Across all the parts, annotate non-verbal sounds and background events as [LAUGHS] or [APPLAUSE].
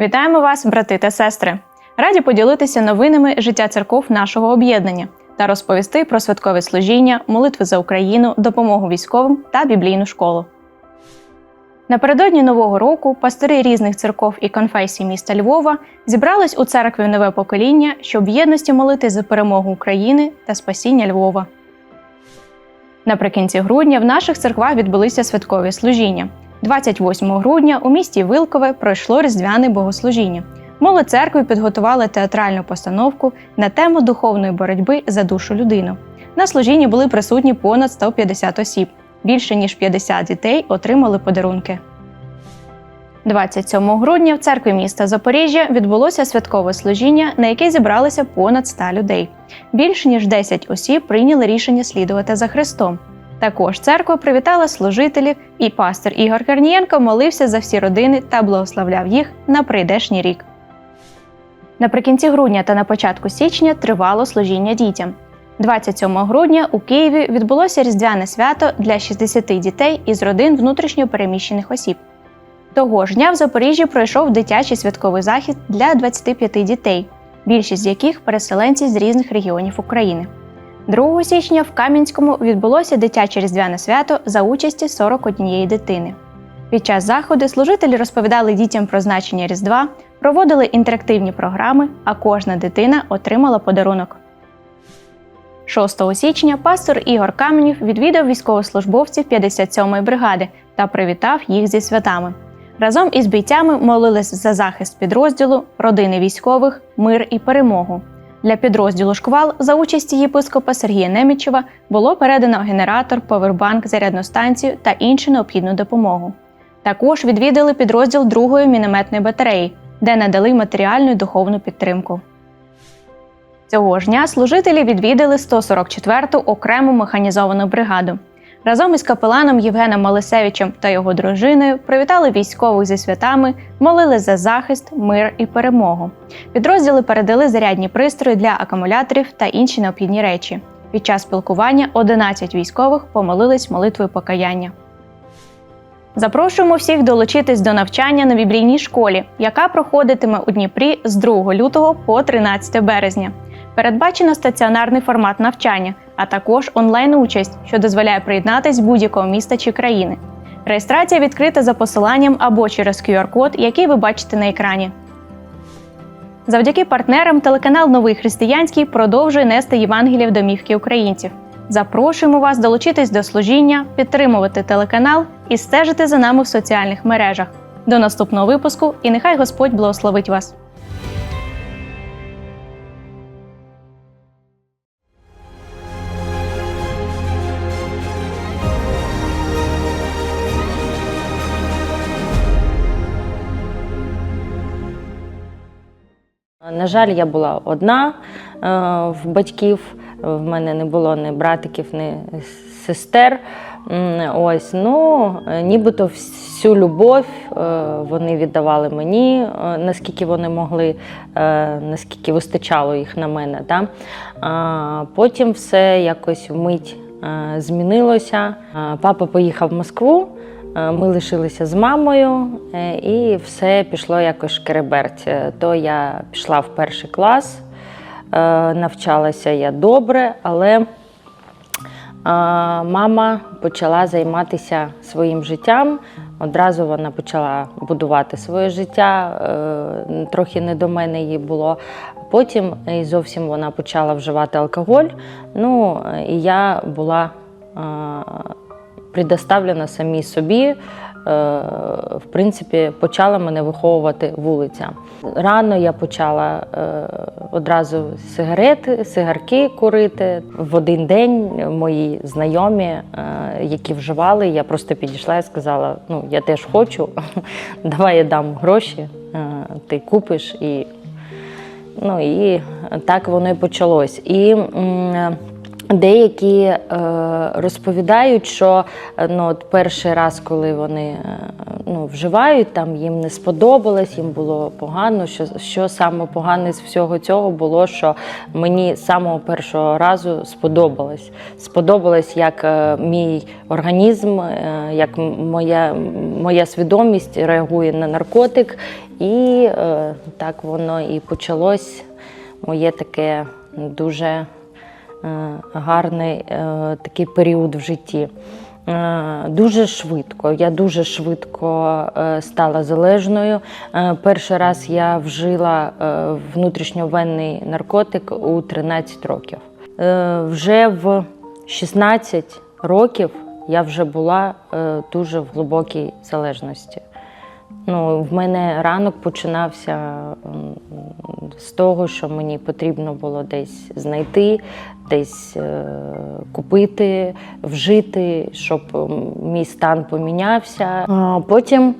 Вітаємо вас, брати та сестри! Раді поділитися новинами життя церков нашого об'єднання та розповісти про святкове служіння, молитви за Україну, допомогу військовим та біблійну школу. Напередодні Нового року пастори різних церков і конфесій міста Львова зібрались у церкві нове покоління, щоб в єдності молити за перемогу України та спасіння Львова. Наприкінці грудня в наших церквах відбулися святкові служіння. 28 грудня у місті Вилкове пройшло різдвяне богослужіння. Молодь церкви підготували театральну постановку на тему духовної боротьби за душу людину. На служінні були присутні понад 150 осіб. Більше ніж 50 дітей отримали подарунки. 27 грудня в церкві міста Запоріжжя відбулося святкове служіння, на яке зібралися понад 100 людей. Більше ніж 10 осіб прийняли рішення слідувати за Христом. Також церква привітала служителів, і пастор Ігор Корнієнко молився за всі родини та благословляв їх на прийдешній рік. Наприкінці грудня та на початку січня тривало служіння дітям. 27 грудня у Києві відбулося різдвяне свято для 60 дітей із родин внутрішньо переміщених осіб. Того ж дня в Запоріжжі пройшов дитячий святковий захід для 25 дітей, більшість з яких переселенці з різних регіонів України. 2 січня в Кам'янському відбулося дитяче різдвяне свято за участі 41 дитини. Під час заходу служителі розповідали дітям про значення Різдва, проводили інтерактивні програми, а кожна дитина отримала подарунок. 6 січня пастор Ігор Каменів відвідав військовослужбовців 57-ї бригади та привітав їх зі святами. Разом із бійцями молились за захист підрозділу, родини військових, мир і перемогу. Для підрозділу шквал за участі єпископа Сергія Немічева було передано генератор, повербанк, зарядну станцію та іншу необхідну допомогу. Також відвідали підрозділ другої мінометної батареї, де надали матеріальну і духовну підтримку. Цього ж дня служителі відвідали 144-ту окрему механізовану бригаду. Разом із капеланом Євгеном Малисевичем та його дружиною привітали військових зі святами, молили за захист, мир і перемогу. Підрозділи передали зарядні пристрої для акумуляторів та інші необхідні речі. Під час спілкування 11 військових помолились молитвою покаяння. Запрошуємо всіх долучитись до навчання на біблійній школі, яка проходитиме у Дніпрі з 2 лютого по 13 березня. Передбачено стаціонарний формат навчання, а також онлайн-участь, що дозволяє приєднатись будь-якого міста чи країни. Реєстрація відкрита за посиланням або через QR-код, який ви бачите на екрані. Завдяки партнерам телеканал Новий Християнський продовжує нести Євангелія в домівки українців. Запрошуємо вас долучитись до служіння, підтримувати телеканал і стежити за нами в соціальних мережах. До наступного випуску і нехай Господь благословить вас! На жаль, я була одна е, в батьків. В мене не було ні братиків, ні сестер. Ось, ну, е, нібито всю любов е, вони віддавали мені, наскільки вони могли, наскільки вистачало їх на мене. Да? Потім все якось вмить змінилося. Папа поїхав в Москву. Е, Ми лишилися з мамою, е, і все пішло якось шкереберть. Е, То я пішла в перший клас, навчалася я добре, але мама почала займатися своїм життям. Одразу вона почала будувати своє життя, трохи не до мене їй було. Потім зовсім вона почала вживати алкоголь. Ну, і я була предоставлена самій собі. Е, В принципі, почала мене виховувати вулиця. Рано я почала е, одразу сигарети, сигарки курити. В один день мої знайомі, е, які вживали, я просто підійшла і сказала: ну, я теж хочу, [LAUGHS] давай я дам гроші, ти купиш і Ну і так воно і почалось. І Деякі е, розповідають, що е, ну, от перший раз, коли вони е, ну, вживають, там їм не сподобалось, їм було погано. Що, що саме погане з всього цього було, що мені самого першого разу сподобалось. Сподобалось, як е, мій організм, е, як моя, моя свідомість реагує на наркотик, і е, так воно і почалось моє таке дуже гарний е, такий період в житті. Е, Дуже швидко. Я дуже швидко е, стала залежною. Е, Перший раз я вжила е, внутрішньовенний наркотик у 13 років. Е, Вже в 16 років я вже була е, дуже в глибокій залежності. Ну, в мене ранок починався з того, що мені потрібно було десь знайти, десь е, купити, вжити, щоб мій стан помінявся. Потім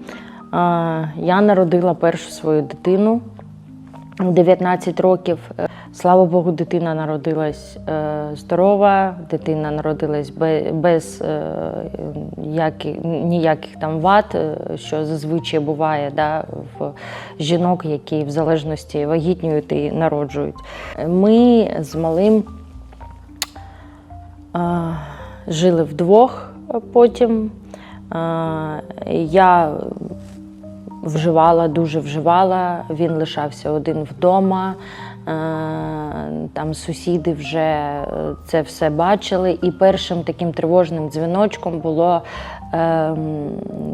я народила першу свою дитину. У 19 років, Е, слава Богу, дитина народилась е, здорова, дитина народилась без е, які- ніяких там вад, що зазвичай буває да, в жінок, які в залежності вагітнюють і народжують. Ми з малим жили вдвох потім. Я вживала, дуже вживала. Він лишався один вдома. Е, Там сусіди вже е, це все бачили. І першим таким тривожним дзвіночком було,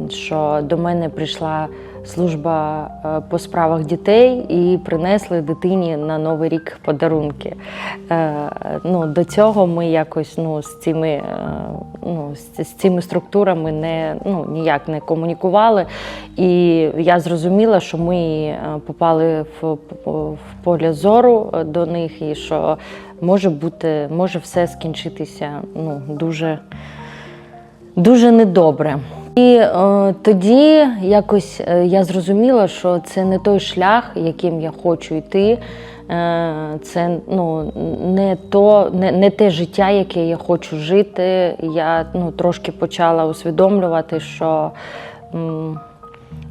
що до мене прийшла служба е, по справах дітей і принесли дитині на Новий рік подарунки. Е, Ну, до цього ми якось ну, з цими, е, ну, з, цими структурами не, ну, ніяк не комунікували. І я зрозуміла, що ми попали в, в поле зору до них, і що може бути, може все скінчитися ну, дуже, дуже недобре. І е, тоді якось е, я зрозуміла, що це не той шлях, яким я хочу йти. Е, це ну, не, то, не, не те життя, яке я хочу жити. Я ну, трошки почала усвідомлювати, що м,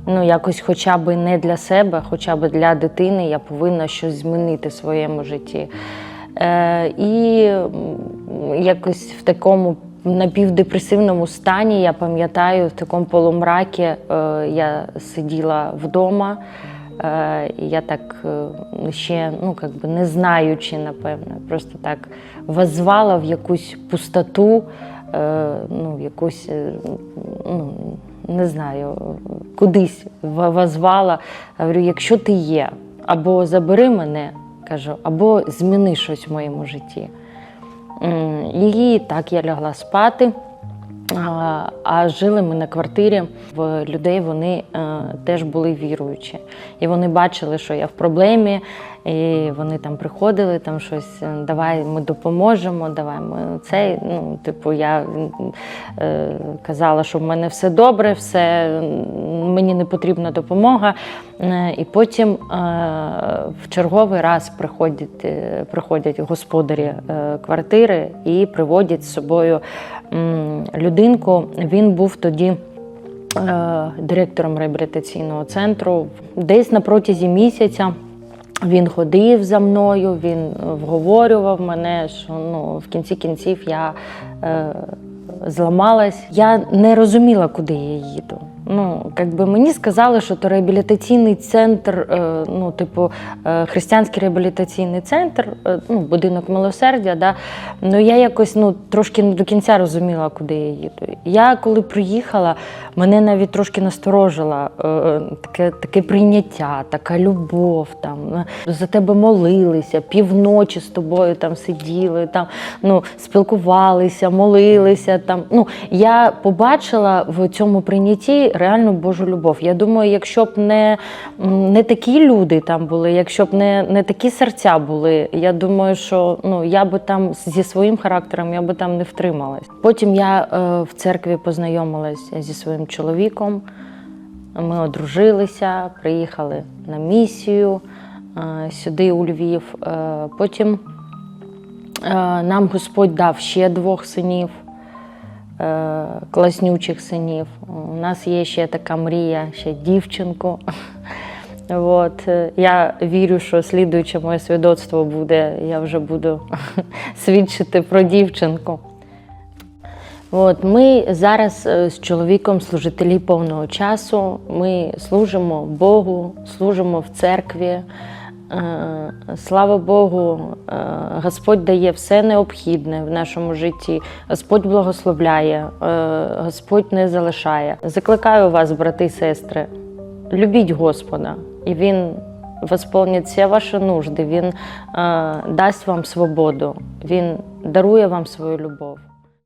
ну, якось хоча б не для себе, хоча б для дитини я повинна щось змінити в своєму житті. Е, і якось в такому напівдепресивному стані, я пам'ятаю, в такому полумракі е, я сиділа вдома. Е, я так е, ще, ну, как би не знаючи, напевно, просто так возвала в якусь пустоту, ну, в якусь, ну, не знаю, кудись в- возвала. Говорю, якщо ти є, або забери мене, кажу, або зміни щось в моєму житті. М, І так я лягла спати. А, жили ми на квартирі в людей, вони е, теж були віруючі. І вони бачили, що я в проблемі, і вони там приходили, там щось, е, давай ми допоможемо, давай ми цей. Ну, типу, я е, казала, що в мене все добре, все, мені не потрібна допомога. Е, І потім е, в черговий раз приходять, е, приходять господарі е, квартири і приводять з собою людинку. Він був тоді. е, Директором реабілітаційного центру десь на протязі місяця він ходив за мною, він вговорював мене, що ну, в кінці кінців я е, зламалась. Я не розуміла, куди я їду. Ну, якби мені сказали, що то реабілітаційний центр, е, ну, типу, е, християнський реабілітаційний центр, е, ну, будинок милосердя. Да? Ну я якось ну, трошки не до кінця розуміла, куди я їду. Я коли приїхала, мене навіть трошки насторожило е, таке, таке прийняття, така любов. Там, е, за тебе молилися, півночі з тобою там сиділи, там, ну, спілкувалися, молилися. Там. Ну, я побачила в цьому прийнятті реальну Божу любов. Я думаю, якщо б не, не такі люди там були, якщо б не, не такі серця були, я думаю, що ну, я би там зі своїм характером я би там не втрималась. Потім я е, в церкві познайомилась зі своїм чоловіком. Ми одружилися, приїхали на місію е, сюди, у Львів. Е, Потім Е, Нам Господь дав ще двох синів, класнючих синів. У нас є ще така мрія, ще дівчинку. [LAUGHS] От. е, Я вірю, що слідуюче моє свідоцтво буде, я вже буду [LAUGHS] свідчити про дівчинку. От, ми зараз е, з чоловіком служителі повного часу. Ми служимо Богу, служимо в церкві. Е, Слава Богу, е, Господь дає все необхідне в нашому житті. Господь благословляє, е, Господь не залишає. Закликаю вас, брати і сестри, любіть Господа, і Він восполнить всі ваші нужди, Він дасть вам свободу, Він дарує вам свою любов.